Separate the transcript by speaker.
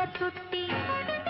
Speaker 1: ఓరుగల్లు